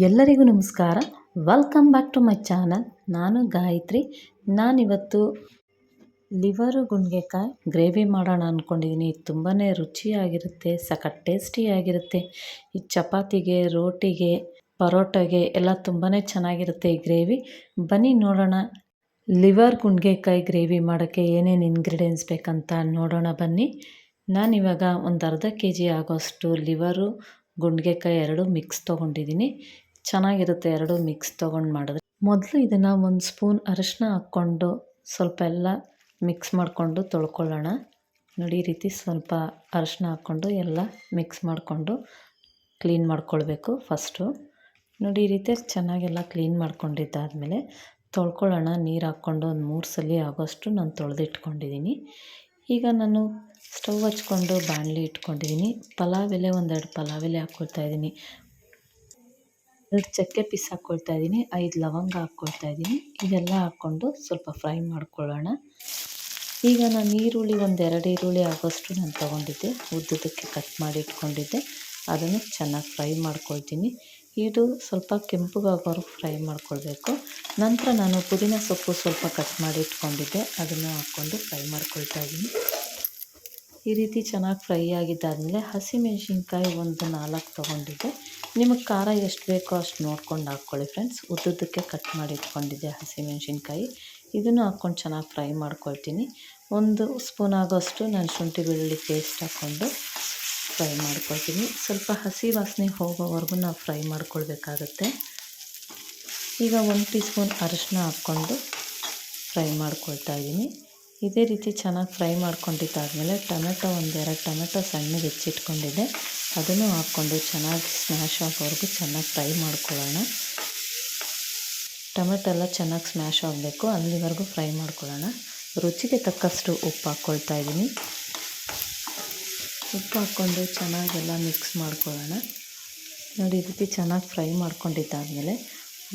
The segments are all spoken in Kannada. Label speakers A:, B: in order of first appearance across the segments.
A: ಎಲ್ಲರಿಗೂ ನಮಸ್ಕಾರ. Welcome back to my channel ನಾನು ಗಾಯತ್ರಿ. ನಾನಿವತ್ತು ಲಿವರು ಗುಂಡ್ಗೆಕಾಯಿ ಗ್ರೇವಿ ಮಾಡೋಣ ಅಂದ್ಕೊಂಡಿದ್ದೀನಿ ತುಂಬಾ ರುಚಿಯಾಗಿರುತ್ತೆ, ಸಖತ್ ಟೇಸ್ಟಿಯಾಗಿರುತ್ತೆ ಈ ಚಪಾತಿಗೆ, ರೋಟಿಗೆ, ಪರೋಟಗೆ ಎಲ್ಲ ತುಂಬಾ ಚೆನ್ನಾಗಿರುತ್ತೆ ಈ ಗ್ರೇವಿ. ಬನ್ನಿ ನೋಡೋಣ ಲಿವರ್ ಗುಂಡ್ಗೆಕಾಯಿ ಗ್ರೇವಿ ಮಾಡೋಕ್ಕೆ ಏನೇನು ಇಂಗ್ರೀಡಿಯೆಂಟ್ಸ್ ಬೇಕಂತ ನೋಡೋಣ ಬನ್ನಿ. ನಾನಿವಾಗ ಒಂದು ಅರ್ಧ ಕೆ ಜಿ ಆಗೋಷ್ಟು ಲಿವರು ಗುಂಡ್ಗೆಕಾಯಿ ಎರಡು ಮಿಕ್ಸ್ ತೊಗೊಂಡಿದ್ದೀನಿ. ಚೆನ್ನಾಗಿರುತ್ತೆ ಎರಡು ಮಿಕ್ಸ್ ತೊಗೊಂಡು ಮಾಡಿದ್ರೆ. ಮೊದಲು ಇದನ್ನು ಒಂದು ಸ್ಪೂನ್ ಅರಿಶಿನ ಹಾಕ್ಕೊಂಡು ಸ್ವಲ್ಪ ಎಲ್ಲ ಮಿಕ್ಸ್ ಮಾಡಿಕೊಂಡು ತೊಳ್ಕೊಳ್ಳೋಣ. ನೋಡಿ, ಈ ರೀತಿ ಸ್ವಲ್ಪ ಅರಿಶಿನ ಹಾಕ್ಕೊಂಡು ಎಲ್ಲ ಮಿಕ್ಸ್ ಮಾಡಿಕೊಂಡು ಕ್ಲೀನ್ ಮಾಡ್ಕೊಳ್ಬೇಕು ಫಸ್ಟು. ನೋಡಿ, ಈ ರೀತಿ ಚೆನ್ನಾಗೆಲ್ಲ ಕ್ಲೀನ್ ಮಾಡ್ಕೊಂಡಿದ್ದಾದಮೇಲೆ ತೊಳ್ಕೊಳ್ಳೋಣ. ನೀರು ಹಾಕ್ಕೊಂಡು ಒಂದು ಮೂರು ಸಲ ಆಗೋಷ್ಟು ನಾನು ತೊಳೆದಿಟ್ಕೊಂಡಿದ್ದೀನಿ. ಈಗ ನಾನು ಸ್ಟವ್ ಹಚ್ಕೊಂಡು ಬಾಣಲಿ ಇಟ್ಕೊಂಡಿದ್ದೀನಿ. ಪಲಾವ್ ಎಲೆ ಒಂದೆರಡು ಪಲಾವ್ ಎಲೆ ಹಾಕ್ಕೊಳ್ತಾ ಇದ್ದೀನಿ. ಎರಡು ಚಕ್ಕೆ ಪೀಸ್ ಹಾಕ್ಕೊಳ್ತಾ ಇದ್ದೀನಿ. ಐದು ಲವಂಗ ಹಾಕ್ಕೊಳ್ತಾ ಇದ್ದೀನಿ. ಇದೆಲ್ಲ ಹಾಕ್ಕೊಂಡು ಸ್ವಲ್ಪ ಫ್ರೈ ಮಾಡ್ಕೊಳ್ಳೋಣ. ಈಗ ನಾನು ಈರುಳ್ಳಿ ಒಂದೆರಡು ಈರುಳ್ಳಿ ಆಗೋಷ್ಟು ನಾನು ತೊಗೊಂಡಿದ್ದೆ. ಉದ್ದದಕ್ಕೆ ಕಟ್ ಮಾಡಿ ಇಟ್ಕೊಂಡಿದ್ದೆ. ಅದನ್ನು ಚೆನ್ನಾಗಿ ಫ್ರೈ ಮಾಡ್ಕೊಳ್ತೀನಿ. ಇದು ಸ್ವಲ್ಪ ಕೆಂಪುಗಾಗೋರು ಫ್ರೈ ಮಾಡ್ಕೊಳ್ಬೇಕು. ನಂತರ ನಾನು ಪುದೀನ ಸೊಪ್ಪು ಸ್ವಲ್ಪ ಕಟ್ ಮಾಡಿ ಇಟ್ಕೊಂಡಿದ್ದೆ. ಅದನ್ನು ಹಾಕ್ಕೊಂಡು ಫ್ರೈ ಮಾಡ್ಕೊಳ್ತಾ ಇದ್ದೀನಿ. ಈ ರೀತಿ ಚೆನ್ನಾಗಿ ಫ್ರೈ ಆಗಿದ್ದಾದಮೇಲೆ ಹಸಿಮೆಣ್ಸಿನ್ಕಾಯಿ ಒಂದು ನಾಲ್ಕು ತೊಗೊಂಡಿದ್ದೆ. ನಿಮಗೆ ಖಾರ ಎಷ್ಟು ಬೇಕೋ ಅಷ್ಟು ನೋಡ್ಕೊಂಡು ಹಾಕ್ಕೊಳ್ಳಿ ಫ್ರೆಂಡ್ಸ್. ಉದ್ದುದ್ದಕ್ಕೆ ಕಟ್ ಮಾಡಿ ಇಟ್ಕೊಂಡಿದ್ದೆ ಹಸಿಮೆಣ್ಸಿನ್ಕಾಯಿ. ಇದನ್ನು ಹಾಕ್ಕೊಂಡು ಚೆನ್ನಾಗಿ ಫ್ರೈ ಮಾಡ್ಕೊಳ್ತೀನಿ. ಒಂದು ಸ್ಪೂನ್ ಆಗೋಷ್ಟು ನಾನು ಶುಂಠಿ ಬೆಳ್ಳುಳ್ಳಿ ಪೇಸ್ಟ್ ಹಾಕ್ಕೊಂಡು ಫ್ರೈ ಮಾಡ್ಕೊಳ್ತೀನಿ. ಸ್ವಲ್ಪ ಹಸಿ ವಾಸನೆ ಹೋಗೋವರೆಗೂ ನಾವು ಫ್ರೈ ಮಾಡ್ಕೊಳ್ಬೇಕಾಗತ್ತೆ. ಈಗ ಒಂದು ಟೀ ಸ್ಪೂನ್ ಅರಿಶಿನ ಹಾಕ್ಕೊಂಡು ಫ್ರೈ ಮಾಡ್ಕೊಳ್ತಾ ಇದ್ದೀನಿ. ಇದೇ ರೀತಿ ಚೆನ್ನಾಗಿ ಫ್ರೈ ಮಾಡ್ಕೊಂಡಿದ್ದಾದಮೇಲೆ ಟೊಮೆಟೊ ಒಂದೆರಡು ಟೊಮೆಟೊ ಸಣ್ಣಗೆ ಹೆಚ್ಚಿಟ್ಕೊಂಡಿದ್ದೆ. ಅದನ್ನು ಹಾಕ್ಕೊಂಡು ಚೆನ್ನಾಗಿ ಸ್ಮ್ಯಾಶ್ ಆಗೋವರೆಗೂ ಚೆನ್ನಾಗಿ ಫ್ರೈ ಮಾಡ್ಕೊಳ್ಳೋಣ. ಟೊಮೆಟೊ ಎಲ್ಲ ಚೆನ್ನಾಗಿ ಸ್ಮ್ಯಾಶ್ ಆಗಬೇಕು. ಅಲ್ಲಿವರೆಗೂ ಫ್ರೈ ಮಾಡ್ಕೊಳ್ಳೋಣ. ರುಚಿಗೆ ತಕ್ಕಷ್ಟು ಉಪ್ಪು ಹಾಕ್ಕೊಳ್ತಾ ಇದ್ದೀನಿ. ಉಪ್ಪು ಹಾಕ್ಕೊಂಡು ಚೆನ್ನಾಗೆಲ್ಲ ಮಿಕ್ಸ್ ಮಾಡ್ಕೊಳ್ಳೋಣ. ನೋಡಿ, ಈ ರೀತಿ ಚೆನ್ನಾಗಿ ಫ್ರೈ ಮಾಡ್ಕೊಂಡಿದ್ದಾದಮೇಲೆ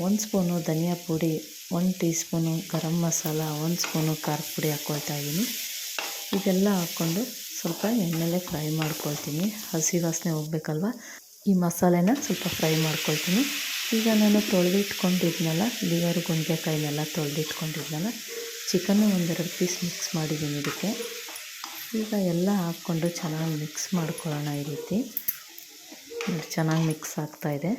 A: ಒಂದು ಸ್ಪೂನು ಧನಿಯಾ ಪುಡಿ, ಒಂದು ಟೀ ಸ್ಪೂನು ಗರಂ ಮಸಾಲ, ಒಂದು ಸ್ಪೂನು ಖಾರ ಪುಡಿ ಹಾಕ್ಕೊಳ್ತಾ ಇದ್ದೀನಿ. ಇದೆಲ್ಲ ಹಾಕ್ಕೊಂಡು ಸ್ವಲ್ಪ ಎಣ್ಣೆಲೆ ಫ್ರೈ ಮಾಡ್ಕೊಳ್ತೀನಿ. ಹಸಿ ವಾಸನೆ ಹೋಗ್ಬೇಕಲ್ವ? ಈ ಮಸಾಲೆನ ಸ್ವಲ್ಪ ಫ್ರೈ ಮಾಡ್ಕೊಳ್ತೀನಿ. ಈಗ ನಾನು ತೊಳೆದಿಟ್ಕೊಂಡಿದ್ನಲ್ಲ ಲಿವರ್ ಗುಂಡೆಕಾಯಿನೆಲ್ಲ ತೊಳೆದಿಟ್ಕೊಂಡಿದ್ನಲ್ಲ, ಚಿಕನ್ನು ಒಂದೆರಡು ಪೀಸ್ ಮಿಕ್ಸ್ ಮಾಡಿದ್ದೀನಿ ಇದಕ್ಕೆ. ಈಗ ಎಲ್ಲ ಹಾಕ್ಕೊಂಡು ಚೆನ್ನಾಗಿ ಮಿಕ್ಸ್ ಮಾಡ್ಕೊಳ್ಳೋಣ ಈ ರೀತಿ. ಚೆನ್ನಾಗಿ ಮಿಕ್ಸ್ ಆಗ್ತಾಯಿದೆ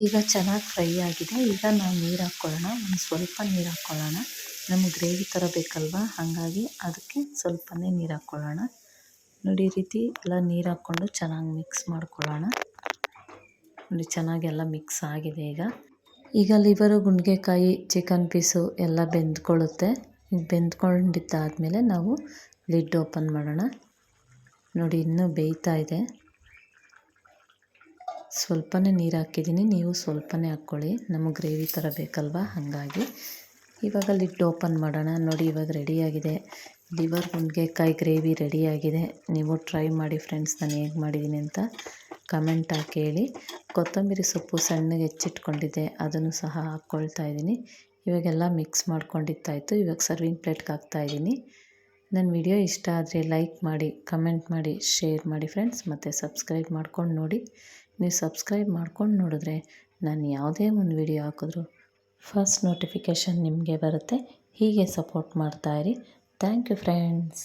A: ಈಗ ಚೆನ್ನಾಗಿ ಫ್ರೈ ಆಗಿದೆ. ಈಗ ನಾವು ನೀರು ಹಾಕ್ಕೊಳ್ಳೋಣ. ಒಂದು ಸ್ವಲ್ಪ ನೀರು ಹಾಕ್ಕೊಳ್ಳೋಣ. ನಮಗೆ ಗ್ರೇವಿ ಥರ ಬೇಕಲ್ವಾ? ಹಾಗಾಗಿ ಅದಕ್ಕೆ ಸ್ವಲ್ಪನೇ ನೀರು ಹಾಕ್ಕೊಳ್ಳೋಣ. ನೋಡಿ, ಈ ರೀತಿ ಎಲ್ಲ ನೀರು ಹಾಕ್ಕೊಂಡು ಚೆನ್ನಾಗಿ ಮಿಕ್ಸ್ ಮಾಡ್ಕೊಳ್ಳೋಣ. ನೋಡಿ ಚೆನ್ನಾಗೆಲ್ಲ ಮಿಕ್ಸ್ ಆಗಿದೆ ಈಗ. ಈಗ ಲಿವರು, ಗುಂಡಿಗೆಕಾಯಿ, ಚಿಕನ್ ಪೀಸು ಎಲ್ಲ ಬೆಂದ್ಕೊಳ್ಳುತ್ತೆ. ಬೆಂದ್ಕೊಂಡಿದ್ದಾದಮೇಲೆ ನಾವು ಲಿಡ್ ಓಪನ್ ಮಾಡೋಣ. ನೋಡಿ, ಇನ್ನೂ ಬೇಯ್ತಾ ಇದೆ. ಸ್ವಲ್ಪನೇ ನೀರು ಹಾಕಿದ್ದೀನಿ. ನೀವು ಸ್ವಲ್ಪನೇ ಹಾಕ್ಕೊಳ್ಳಿ. ನಮಗೆ ಗ್ರೇವಿ ಥರ ಬೇಕಲ್ವಾ? ಹಾಗಾಗಿ ಇವಾಗ ಲಿಡ್ ಓಪನ್ ಮಾಡೋಣ. ನೋಡಿ, ಇವಾಗ ರೆಡಿಯಾಗಿದೆ ಲಿವರ್ ಗುಂಡ್ಗೆಕಾಯಿ ಗ್ರೇವಿ ರೆಡಿಯಾಗಿದೆ ನೀವು ಟ್ರೈ ಮಾಡಿ ಫ್ರೆಂಡ್ಸ್, ನಾನು ಹೇಗೆ ಮಾಡಿದ್ದೀನಿ ಅಂತ ಕಮೆಂಟ್ ಹಾಕಿ ಹೇಳಿ. ಕೊತ್ತಂಬರಿ ಸೊಪ್ಪು ಸಣ್ಣಗೆ ಹೆಚ್ಚಿಟ್ಕೊಂಡಿದ್ದೆ. ಅದನ್ನು ಸಹ ಹಾಕ್ಕೊಳ್ತಾ ಇದ್ದೀನಿ. ಇವಾಗೆಲ್ಲ ಮಿಕ್ಸ್ ಮಾಡ್ಕೊಂಡಿತ್ತಾಯಿತು ಇವಾಗ ಸರ್ವಿಂಗ್ ಪ್ಲೇಟ್ಗೆ ಹಾಕ್ತಾಯಿದ್ದೀನಿ ನನ್ನ ವಿಡಿಯೋ ಇಷ್ಟ ಆದರೆ ಲೈಕ್ ಮಾಡಿ, ಕಮೆಂಟ್ ಮಾಡಿ, ಶೇರ್ ಮಾಡಿ ಫ್ರೆಂಡ್ಸ್. ಮತ್ತು ಸಬ್ಸ್ಕ್ರೈಬ್ ಮಾಡ್ಕೊಂಡು ನೋಡಿ. ನೀವು ಸಬ್ಸ್ಕ್ರೈಬ್ ಮಾಡ್ಕೊಂಡು ನೋಡಿದ್ರೆ ನಾನು ಯಾವುದೇ ಒಂದು ವಿಡಿಯೋ ಹಾಕಿದ್ರು ಫಸ್ಟ್ ನೋಟಿಫಿಕೇಷನ್ ನಿಮಗೆ ಬರುತ್ತೆ. ಹೀಗೆ ಸಪೋರ್ಟ್ ಮಾಡ್ತಾಯಿರಿ ಥ್ಯಾಂಕ್ ಯು ಫ್ರೆಂಡ್ಸ್.